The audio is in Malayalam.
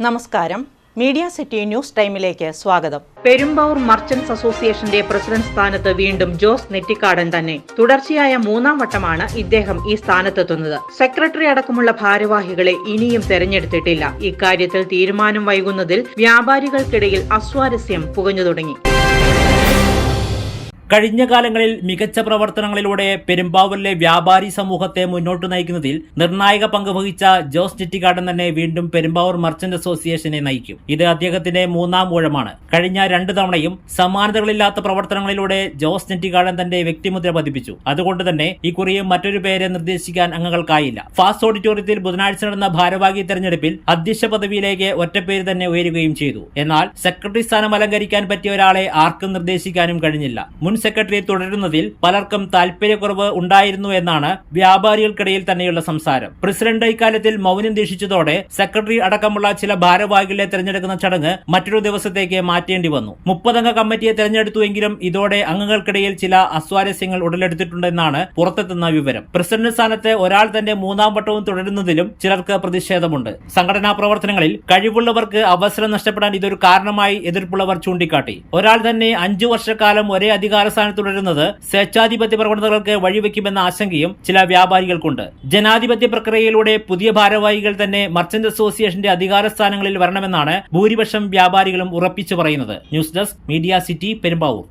നമസ്കാരം. മീഡിയ സിറ്റി ന്യൂസ് ടൈമിലേക്ക് സ്വാഗതം. പെരുമ്പാവൂർ മർച്ചന്റ്സ് അസോസിയേഷന്റെ പ്രസിഡന്റ് സ്ഥാനത്ത് വീണ്ടും ജോസ് നെറ്റിക്കാടൻ തന്നെ. തുടർച്ചയായ മൂന്നാം വട്ടമാണ് ഇദ്ദേഹം ഈ സ്ഥാനത്തെത്തുന്നത്. സെക്രട്ടറി അടക്കമുള്ള ഭാരവാഹികളെ ഇനിയും തെരഞ്ഞെടുത്തിട്ടില്ല. ഇക്കാര്യത്തിൽ തീരുമാനം വൈകുന്നതിൽ വ്യാപാരികൾക്കിടയിൽ അസ്വാരസ്യം പുകഞ്ഞു തുടങ്ങി. കഴിഞ്ഞ കാലങ്ങളിൽ മികച്ച പ്രവർത്തനങ്ങളിലൂടെ പെരുമ്പാവൂരിലെ വ്യാപാരി സമൂഹത്തെ മുന്നോട്ട് നയിക്കുന്നതിൽ നിർണായക പങ്ക് വഹിച്ച ജോസ് ചിറ്റിക്കാടൻ തന്നെ വീണ്ടും പെരുമ്പാവൂർ മർച്ചന്റ് അസോസിയേഷനെ നയിക്കും. ഇത് അദ്ദേഹത്തിന്റെ മൂന്നാം ഊഴമാണ്. കഴിഞ്ഞ രണ്ട് തവണയും സമാനതകളില്ലാത്ത പ്രവർത്തനങ്ങളിലൂടെ ജോസ് ചിറ്റിക്കാടൻ തന്റെ വ്യക്തിമുദ്ര പതിപ്പിച്ചു. അതുകൊണ്ട് തന്നെ ഇക്കുറിയും മറ്റൊരു പേരെ നിർദ്ദേശിക്കാൻ അംഗങ്ങൾക്കായില്ല. ഫാസ്റ്റ് ഓഡിറ്റോറിയത്തിൽ ബുധനാഴ്ച നടന്ന ഭാരവാഹി തെരഞ്ഞെടുപ്പിൽ അധ്യക്ഷ പദവിയിലേക്ക് ഒറ്റപ്പേര് തന്നെ ഉയരുകയും ചെയ്തു. എന്നാൽ സെക്രട്ടറി സ്ഥാനം അലങ്കരിക്കാൻ പറ്റിയ ഒരാളെ ആർക്കും നിർദ്ദേശിക്കാനും കഴിഞ്ഞില്ല. മുൻ സെക്രട്ടറി തുടരുന്നതിൽ പലർക്കും താൽപര്യക്കുറവ് ഉണ്ടായിരുന്നു എന്നാണ് വ്യാപാരികൾക്കിടയിൽ തന്നെയുള്ള സംസാരം. പ്രസിഡന്റ് ഇക്കാര്യത്തിൽ മൗനം ദീക്ഷിച്ചതോടെ സെക്രട്ടറി അടക്കമുള്ള ചില ഭാരവാഹികളെ തെരഞ്ഞെടുക്കുന്ന ചടങ്ങ് മറ്റൊരു ദിവസത്തേക്ക് മാറ്റേണ്ടി വന്നു. മുപ്പതംഗ കമ്മിറ്റിയെ തെരഞ്ഞെടുത്തുവെങ്കിലും ഇതോടെ അംഗങ്ങൾക്കിടയിൽ ചില അസ്വാരസ്യങ്ങൾ ഉടലെടുത്തിട്ടുണ്ടെന്നാണ് പുറത്തെത്തുന്ന വിവരം. പ്രസിഡന്റ് സ്ഥാനത്ത് ഒരാൾ തന്റെ മൂന്നാം വട്ടവും തുടരുന്നതിലും ചിലർക്ക് പ്രതിഷേധമുണ്ട്. സംഘടനാ പ്രവർത്തനങ്ങളിൽ കഴിവുള്ളവർക്ക് അവസരം നഷ്ടപ്പെടാൻ ഇതൊരു കാരണമായി എതിർപ്പുള്ളവർ ചൂണ്ടിക്കാട്ടി. ഒരാൾ തന്നെ അഞ്ചു വർഷക്കാലം ഒരേ അധികാര സ്ഥാനത്ത് തുടരുന്നത് സ്വേച്ഛാധിപത്യ പ്രവണതകൾക്ക് വഴിവെക്കുമെന്ന ആശങ്കയും ചില വ്യാപാരികൾക്കുണ്ട്. ജനാധിപത്യ പ്രക്രിയയിലൂടെ പുതിയ ഭാരവാഹികൾ തന്നെ മർച്ചന്റ് അസോസിയേഷന്റെ അധികാര സ്ഥാനങ്ങളിൽ വരണമെന്നാണ് ഭൂരിപക്ഷം വ്യാപാരികളും ഉറപ്പിച്ചു പറയുന്നത്. News desk media city Perumbavoor.